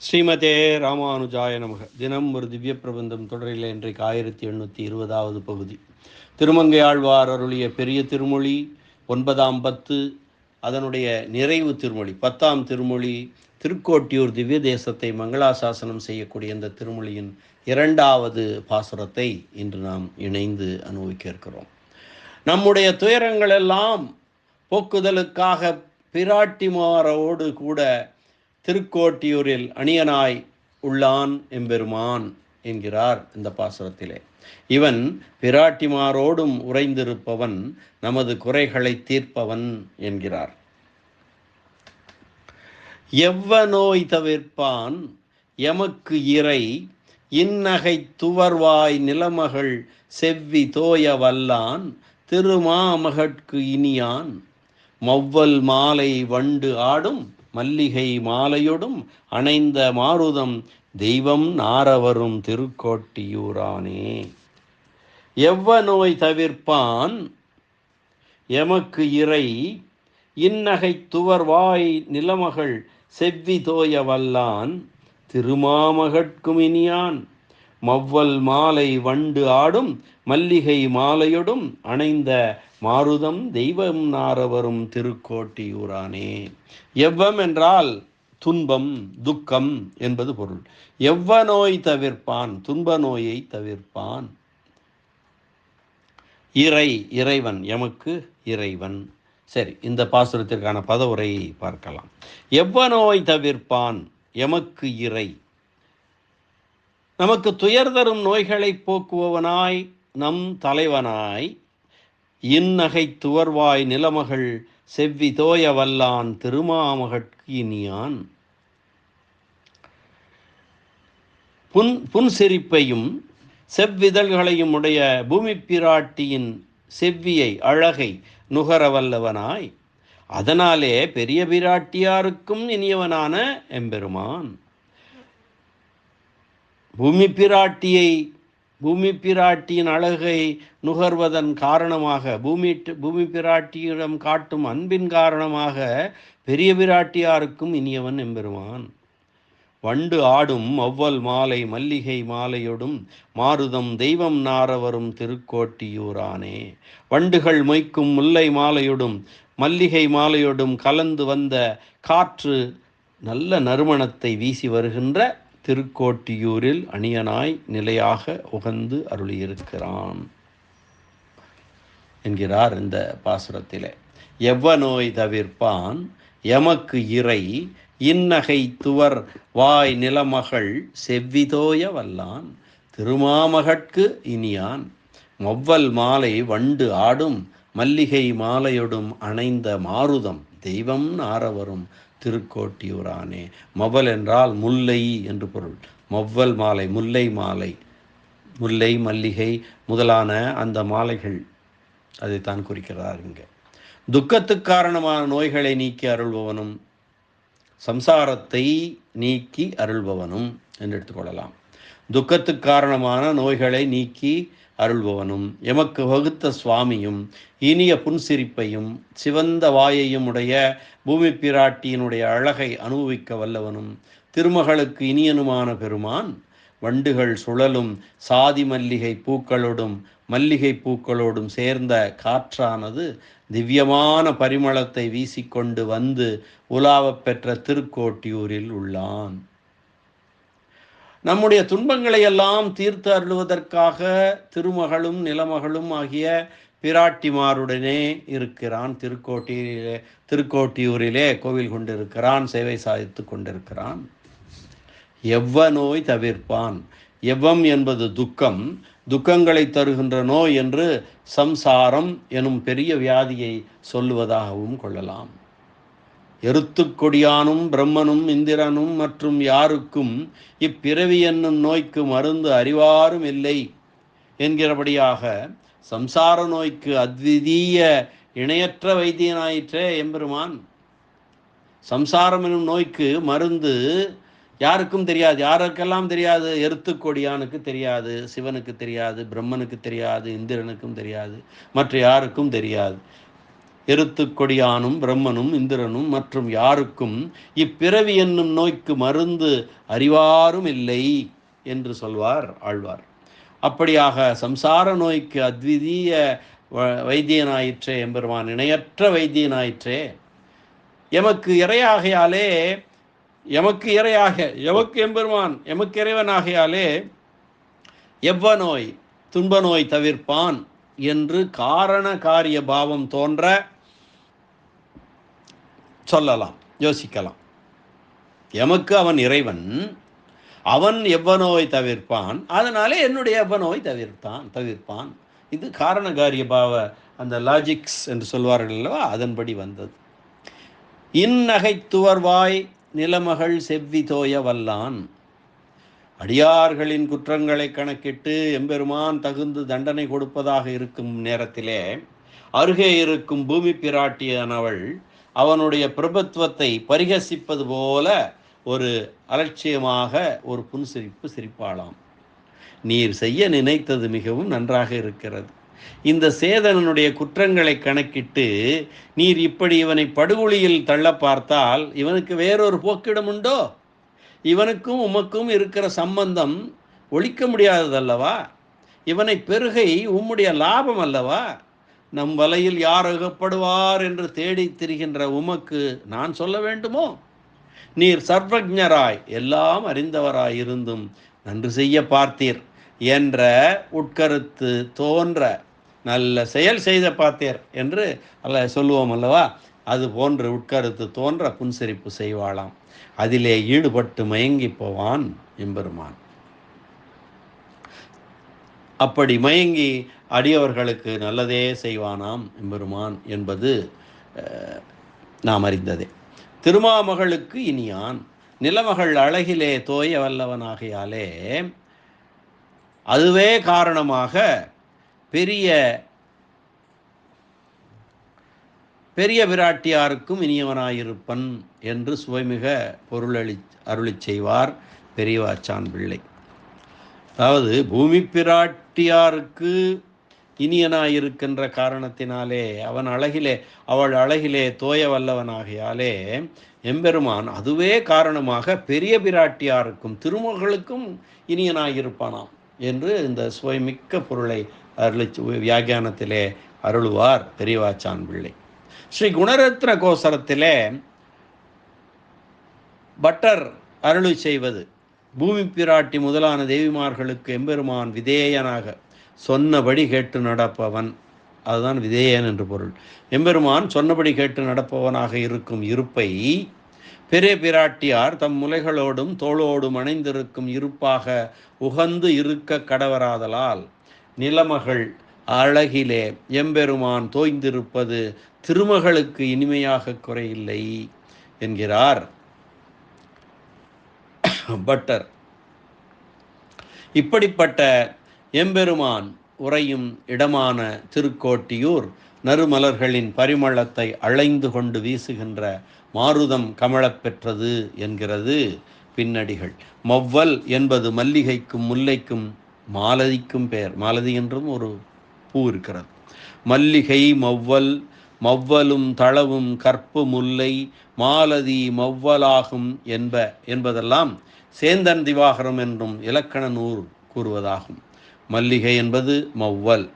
ஸ்ரீமதே ராமானுஜாய நமக. தினம் ஒரு திவ்ய பிரபந்தம் தொடரில் இன்றைக்கு ஆயிரத்தி எண்ணூற்றி இருபதாவது பகுதி. திருமங்கையாழ்வார் அருளிய பெரிய திருமொழி ஒன்பதாம் பத்து அதனுடைய நிறைவு திருமொழி பத்தாம் திருமொழி திருக்கோட்டியூர் திவ்ய தேசத்தை மங்களாசாசனம் செய்யக்கூடிய இந்த திருமொழியின் இரண்டாவது பாசுரத்தை இன்று நாம் இணைந்து அனுபவிக்க இருக்கிறோம். நம்முடைய துயரங்களெல்லாம் போக்குதலுக்காக பிராட்டிமாரோடு கூட திருக்கோட்டியூரில் அணியனாய் உள்ளான் எம்பெருமான் என்கிறார் இந்த பாசுரத்திலே. இவன் பிராட்டிமாரோடும் உறைந்திருப்பவன் நமது குறைகளை தீர்ப்பவன் என்கிறார். எவ்வ நோய் தவிர்ப்பான்? எமக்கு இறை இன்னகை துவர்வாய் நிலமகள் செவ்வி தோய வல்லான் திருமாமகட்கு இனியான். மவ்வல் மாலை வண்டு ஆடும் மல்லிகை மாலையொடும் அணைந்த மாருதம் தெய்வம் நாரவரும் திருக்கோட்டியூரானே. எவ்வ நோய் தவிர்ப்பான்? எமக்கு இறை இன்னகை துவர்வாய் நிலமகள் செவ்வி தோய வல்லான் திருமாமகட்கும் இனியான். மவ்வல் மாலை வண்டு ஆடும் மல்லிகை மாலையொடும் அணைந்த மாருதம் தெய்வம் நாரவரும் திருக்கோட்டியூரானே எவ்வம் என்றால் துன்பம் துக்கம் என்பது பொருள். எவ்வ நோய் தவிர்ப்பான் துன்ப நோயை தவிர்ப்பான். இறை இறைவன் எமக்கு இறைவன். சரி இந்த பாசுரத்திற்கான பதவுரையை பார்க்கலாம். எவ்வ நோய் தவிர்ப்பான் எமக்கு இறை. நமக்கு துயர் தரும் நோய்களை போக்குபவனாய் நம் தலைவனாய் இந்நகை துவர்வாய் நிலமகள் செவ்வி தோய வல்லான் திருமாமகட்கினியான் புன் புன்சிரிப்பையும் செவ்விதழ்களையும் உடைய பூமி பிராட்டியின் செவ்வியை அழகை நுகர வல்லவனாய். அதனாலே பெரிய பிராட்டியாருக்கும் இனியவனான எம்பெருமான். பூமி பிராட்டியை பூமி பிராட்டியின் அழகை நுகர்வதன் காரணமாக பூமி பூமி பிராட்டியிடம் காட்டும் அன்பின் காரணமாக பெரிய பிராட்டியாருக்கும் இனியவன் எம்பெருமான். வண்டு ஆடும் ஒவ்வொல் மாலை மல்லிகை மாலையொடும் மாருதம் தெய்வம் நாரவரும் திருக்கோட்டியூரானே. வண்டுகள் மொய்க்கும் முல்லை மாலையொடும் மல்லிகை மாலையொடும் கலந்து வந்த காற்று நல்ல நறுமணத்தை வீசி வருகின்ற திருக்கோட்டியூரில் அணியனாய் நிலையாக உகந்து அருளியிருக்கிறான் என்கிறார் இந்த பாசுரத்திலே. எவ்வ நோய் தவிர்ப்பான்? எமக்கு இறை இன்னகை துவர் வாய் நிலமகள் செவ்விதோய வல்லான். திருமாமகட்கு இனியான். மொவ்வல் மாலை வண்டு ஆடும் மல்லிகை மாலையொடும் அணைந்த மாருதம் தெய்வம் நாரவரும். திருக்கோட்டியூரானே. மொவல் என்றால் முல்லை என்று பொருள். மவ்வல் மாலை முல்லை மாலை. முல்லை மல்லிகை முதலான அந்த மாலைகள். அதைத்தான் குறிக்கிறார் இங்கே. துக்கத்துக்கு காரணமான நோய்களை நீக்கி அருள்பவனும் சம்சாரத்தை நீக்கி அருள்பவனும் என்று எடுத்துக்கொள்ளலாம் துக்கத்துக்கு காரணமான நோய்களை நீக்கி அருள்பவனும். எமக்கு வகுத்த சுவாமியும் இனிய புன்சிரிப்பையும் சிவந்த வாயையும் உடைய பூமி பிராட்டியினுடைய அழகை அனுபவிக்க வல்லவனும். திருமகளுக்கு இனியனுமான பெருமான் வண்டுகள் சுழலும் சாதி மல்லிகை பூக்களோடும் மல்லிகை பூக்களோடும் சேர்ந்த காற்றானது திவ்யமான பரிமளத்தை வீசிக்கொண்டு வந்து உலாவப் பெற்ற திருக்கோட்டியூரில் உள்ளான். நம்முடைய துன்பங்களை எல்லாம் தீர்த்து அருளுவதற்காக திருமகளும் நிலமகளும் ஆகிய பிராட்டிமாருடனே இருக்கிறான். திருக்கோட்டியிலே திருக்கோட்டியூரிலே கோவில் கொண்டிருக்கிறான் சேவை சாதித்து கொண்டிருக்கிறான். எவ்வ நோய் தவிர்ப்பான்? எவ்வம் என்பது துக்கம். துக்கங்களை தருகின்ற நோய் என்று சம்சாரம் எனும் பெரிய வியாதியை சொல்லுவதாகவும் கொள்ளலாம். எருத்துக்கொடியானும் பிரம்மனும் இந்திரனும் மற்றும் யாருக்கும் இப்பிறவி என்னும் நோய்க்கு மருந்து அறிவாரும் இல்லை. என்கிறபடியாக சம்சார நோய்க்கு அத்விதீய இணையற்ற வைத்தியனாயிற்றே எம்பெருமான். சம்சாரம் எனும் நோய்க்கு மருந்து யாருக்கும் தெரியாது. யாருக்கெல்லாம் தெரியாது? எருத்துக்கொடியானுக்கு தெரியாது சிவனுக்கு தெரியாது பிரம்மனுக்கு தெரியாது இந்திரனுக்கும் தெரியாது மற்ற யாருக்கும் தெரியாது. எருத்துக்கொடியானும் பிரம்மனும் இந்திரனும் மற்றும் யாருக்கும் இப்பிறவி என்னும் நோய்க்கு மருந்து அறிவாரும் இல்லை என்று சொல்வார் ஆழ்வார். அப்படியாக சம்சார நோய்க்கு அத்விதீய வைத்தியனாயிற்றே எம்பெருமான் இணையற்ற வைத்தியனாயிற்றே எமக்கு இறையாகையாலே எமக்கு இறையாக எமக்கு எம்பெருமான் எமக்கு இறைவனாகையாலே எவ்வ நோய் துன்ப நோய் தவிர்ப்பான் என்று காரண காரிய பாவம் தோன்ற சொல்லலாம் யோசிக்கலாம். எமக்கு அவன் இறைவன் அவன் எவ்வனோவை தவிர்ப்பான் அதனாலே என்னுடைய எவ்வனோவை தவிர்த்தான் தவிர்ப்பான். இது காரண காரிய பாவ அந்த லாஜிக்ஸ் என்று சொல்வார்கள் அல்லவா அதன்படி வந்தது. இந்நகைத்துவர்வாய் நிலமகள் செவ்வி தோய வல்லான் அடியார்களின் குற்றங்களை கணக்கிட்டு எம்பெருமான் தகுந்து தண்டனை கொடுப்பதாக இருக்கும் நேரத்திலே அருகே இருக்கும் பூமி பிராட்டியானவள் அவனுடைய பிரபுத்துவத்தை பரிகசிப்பது போல ஒரு அலட்சியமாக ஒரு புன்சிரிப்பு சிரிப்பாளாம். நீர் செய்ய நினைத்தது மிகவும் நன்றாக இருக்கிறது. இந்த சேதனனுடைய குற்றங்களை கணக்கிட்டு நீர் இப்படி இவனை படுகொலியில் தள்ள பார்த்தால் இவனுக்கு வேறொரு போக்கிடம் உண்டோ? இவனுக்கும் உமக்கும் இருக்கிற சம்பந்தம் ஒழிக்க முடியாததல்லவா? இவனை பெருகை உம்முடைய லாபம் அல்லவா? நம் வலையில் யார் அகப்படுவார் என்று தேடித் திரிகின்ற உமக்கு நான் சொல்ல வேண்டுமோ? நீர் சர்வஜராய் எல்லாம் அறிந்தவராய் இருந்தும் நன்று செய்ய பார்த்தீர் என்ற உட்கருத்து தோன்ற நல்ல செயல் செய்த பார்த்தீர் என்று அல்ல சொல்லுவோம் அல்லவா? அது போன்று உட்கருத்து தோன்ற புன்சிரிப்பு செய்வாளாம். அதிலே ஈடுபட்டு மயங்கி போவான் எம்பெருமான். அப்படி மயங்கி அடியவர்களுக்கு நல்லதே செய்வானாம் எம்பெருமான் என்பது நாம் அறிந்ததே. திருமாமகளுக்கு இனியான் நிலமகள் அழகிலே தோய வல்லவனாகையாலே அதுவே காரணமாக பெரிய பெரிய பிராட்டியாருக்கும் இனியவனாயிருப்பன் என்று சுவைமிக பொருளளி அருளி செய்வார் பெரியவாச்சான் பிள்ளை. அதாவது பூமி பிராட்டியாருக்கு இனியனாயிருக்கின்ற காரணத்தினாலே அவன் அழகிலே அவள் அழகிலே தோய வல்லவனாகியாலே எம்பெருமான் அதுவே காரணமாக பெரிய பிராட்டியாருக்கும் திருமகளுக்கும் இனியனாயிருப்பானாம் என்று இந்த சுவைமிக்க பொருளை அருளி வியாக்கியானத்திலே அருளுவார் பெரியவாச்சான் பிள்ளை. ஸ்ரீ குணரத்ன கோசரத்திலே பட்டர் அருளி செய்வது பூமி பிராட்டி முதலான தேவிமார்களுக்கு எம்பெருமான் விதேயனாக சொன்னபடி கேட்டு நடப்பவன். அதுதான் விதேயன் என்று பொருள். எம்பெருமான் சொன்னபடி கேட்டு நடப்பவனாக இருக்கும் இருப்பை பெரிய பிராட்டியார் தம் முலைகளோடும் தோளோடும் அணைந்திருக்கும் இருப்பாக உகந்து இருக்க கடவராதலால் நிலமகள் அழகிலே எம்பெருமான் தோய்ந்திருப்பது திருமகளுக்கு இனிமையாக குறையில்லை என்கிறார். பட்டர். இப்படிப்பட்ட எம்பெருமான் உறையும் இடமான திருக்கோட்டியூர் நறுமலர்களின் பரிமளத்தை அழைந்து கொண்டு வீசுகின்ற மாருதம் கமழப் பெற்றது என்கிறது பின்னடிகள். மவ்வல் என்பது மல்லிகைக்கும் முல்லைக்கும் மாலதிக்கும் பெயர். மாலதி என்றும் ஒரு பூ இருக்கிறது. மல்லிகை மவ்வல் மவ்வலும் தளவும் கற்பு முல்லை மாலதி மவ்வலாகும் என்ப என்பதெல்லாம் சேந்தன் திவாகரம் என்றும் இலக்கண நூல் கூறுவதாகும். மல்லிகை என்பது மவ்வல்.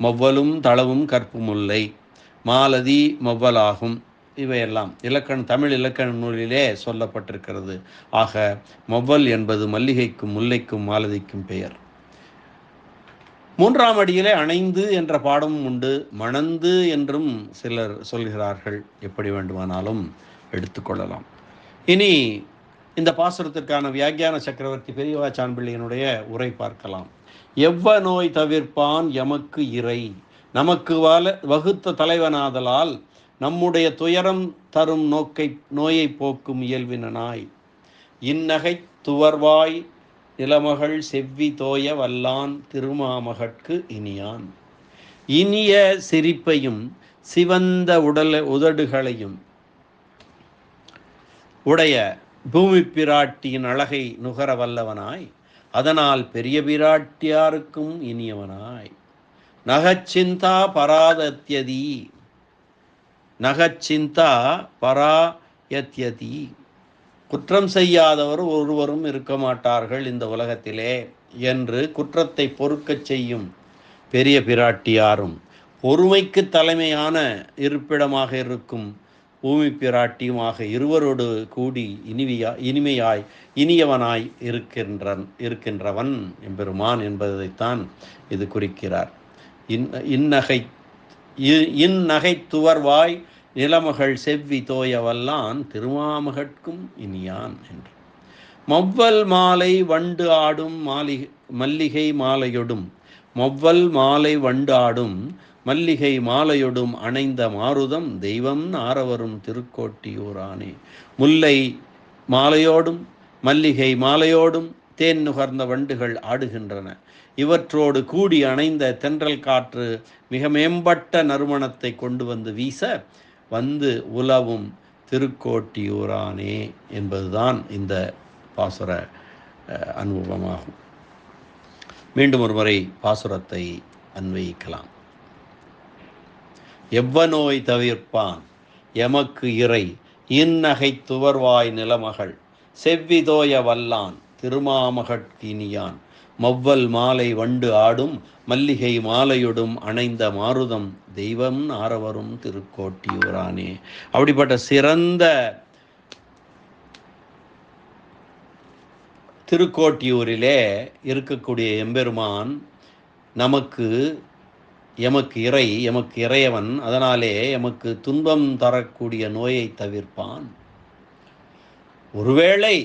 மவ்வலும் தளவும் கற்பு முல்லை மாலதி மவ்வலாகும். இவையெல்லாம் இலக்கண தமிழ் இலக்கண நூலிலே சொல்லப்பட்டிருக்கிறது. ஆக மவ்வல் என்பது மல்லிகைக்கும் முல்லைக்கும் மாலதிக்கும் பெயர். மூன்றாம் அடியிலே அணைந்து என்ற பாடமும் உண்டு. மணந்து என்றும் சிலர் சொல்கிறார்கள். எப்படி வேண்டுமானாலும் எடுத்துக்கொள்ளலாம் இனி இந்த பாசுரத்திற்கான வியாக்கியான சக்கரவர்த்தி பெரியவா சான்பிள்ளையினுடைய உரை பார்க்கலாம். எவ்வ நோய் தவிர்ப்பான் எமக்கு இறை? நமக்கு வல வகுத்த தலைவனாதலால் நம்முடைய துயரம் தரும் நோக்கை நோயை போக்கும் இயல்பினனாய். இந்நகை துவர்வாய் நிலமகள் செவ்வி தோய வல்லான் திருமாமகட்கு இனியான். இனிய சிரிப்பையும் சிவந்த உடல உதடுகளையும் உடைய பூமி பிராட்டியின் அழகை நுகர வல்லவனாய். அதனால் பெரிய பிராட்டியாருக்கும் இனியவனாய். நகச்சிந்தா பராதத்யதி. நகச்சிந்தா பராயத்யதி. குற்றம் செய்யாதவர் ஒருவரும் இருக்க மாட்டார்கள் இந்த உலகத்திலே என்று குற்றத்தை பொறுக்கச் செய்யும் பெரிய பிராட்டியாரும். பொறுமைக்கு தலைமையான இருப்பிடமாக இருக்கும் பூமி பிராட்டியுமாக இருவரோடு கூடி இனிவியா இனிமையாய் இனியவனாய் இருக்கின்றன் இருக்கின்றவன் எம்பெருமான் என்பதைத்தான் இது குறிக்கிறார். இன் இந்நகை இ- இந்நகைத்துவர்வாய் நிலமகள் செவ்வி தோயவல்லான் திருமாமகட்கும் இனியான் என்று. மவ்வல் மாலை வண்டு ஆடும் மாளிகை மல்லிகை மாலையொடும் மவ்வல் மாலை வண்டு ஆடும் மல்லிகை மாலையொடும் அணைந்த மாருதம் தெய்வம் ஆரவரும் திருக்கோட்டியூரானே. முல்லை மாலையோடும் மல்லிகை மாலையோடும் தேன் நுகர்ந்த வண்டுகள் ஆடுகின்றன. இவற்றோடு கூடி அணைந்த தென்றல் காற்று மிக மேம்பட்ட நறுமணத்தை கொண்டு வந்து வீச வந்து உலவும் திருக்கோட்டியூரானே என்பதுதான் இந்த பாசுர அனுபவமாகும். மீண்டும் ஒரு முறை பாசுரத்தை அன்வயிக்கலாம். எவ்வநோய் தவிர்ப்பான்? எமக்கு இறை. இந்நகை துவர்வாய் நிலமகள். செவ்விதோய வல்லான் திருமாமகட்கினியான் மவ்வல் மாலை வண்டு ஆடும் மல்லிகை மாலையொடும் அணைந்த மாருதம் தெய்வம் ஆரவரும் திருக்கோட்டியூரானே அப்படிப்பட்ட சிறந்த திருக்கோட்டியூரிலே இருக்கக்கூடிய எம்பெருமான் நமக்கு எமக்கு இறை எமக்கு இறையவன் அதனாலே எமக்கு துன்பம் தரக்கூடிய நோயை தவிர்ப்பான். ஒருவேளை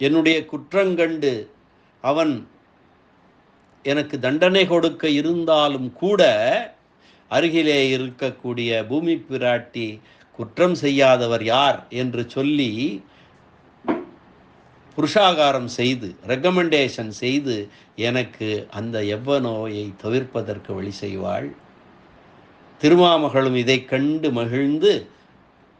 என்னுடைய குற்றங்கண்டு அவன் எனக்கு தண்டனை கொடுக்க இருந்தாலும் கூட அருகிலே இருக்கக்கூடிய பூமி பிராட்டி குற்றம் செய்யாதவர் யார் என்று சொல்லி புருஷாகாரம் செய்து ரெக்கமெண்டேஷன் செய்து எனக்கு அந்த எவ்வ நோயை தவிர்ப்பதற்கு வழி செய்வாள். திருமாமகளும் இதை கண்டு மகிழ்ந்து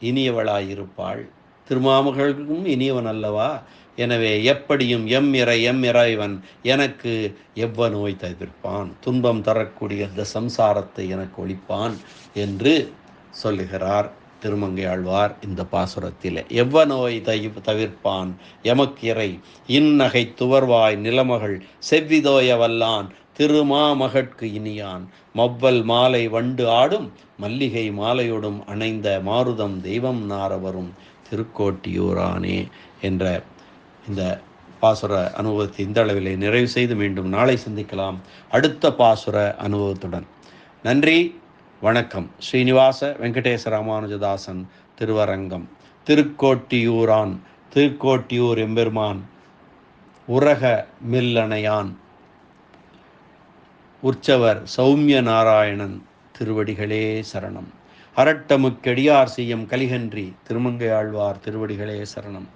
இனியவளாயிருப்பாள். திருமாமகளுக்கும் இனியவன் அல்லவா? எனவே எப்படியும் எம் இறை எம் இறைவன் எனக்கு எவ்வ நோய் தவிர்ப்பான். துன்பம் தரக்கூடிய இந்த சம்சாரத்தை எனக்கு ஒழிப்பான் என்று சொல்லுகிறார். திருமங்கை ஆழ்வார் இந்த பாசுரத்தில். எவ்வ நோய் தை- தவிர்ப்பான் எமக்கிறை இந்நகை துவர்வாய் நிலமகள் செவ்விதோய வல்லான் திருமாமகட்கு இனியான். மவ்வல் மாலை வண்டு ஆடும் மல்லிகை மாலையோடும் அணைந்த மாருதம் தெய்வம் நாரவரும் திருக்கோட்டியூரானே என்ற இந்த பாசுர அனுபவத்தை இந்த அளவிலே நிறைவு செய்து மீண்டும் நாளை சந்திக்கலாம். அடுத்த பாசுர அனுபவத்துடன். நன்றி. வணக்கம். ஸ்ரீனிவாச வெங்கடேச ராமானுஜதாசன் திருவரங்கம். திருக்கோட்டியூரான் திருக்கோட்டியூர் எம்பெருமான் உரக மில்லணையான் உற்சவர் சௌமிய நாராயணன் திருவடிகளே சரணம். அரட்டமுக்கெடியார் செய்யும் கலிகன்றி திருமங்கை ஆழ்வார் திருவடிகளே சரணம்.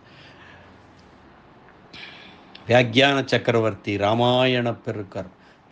வியாக்கியான சக்கரவர்த்தி ராமாயண பெருக்கர்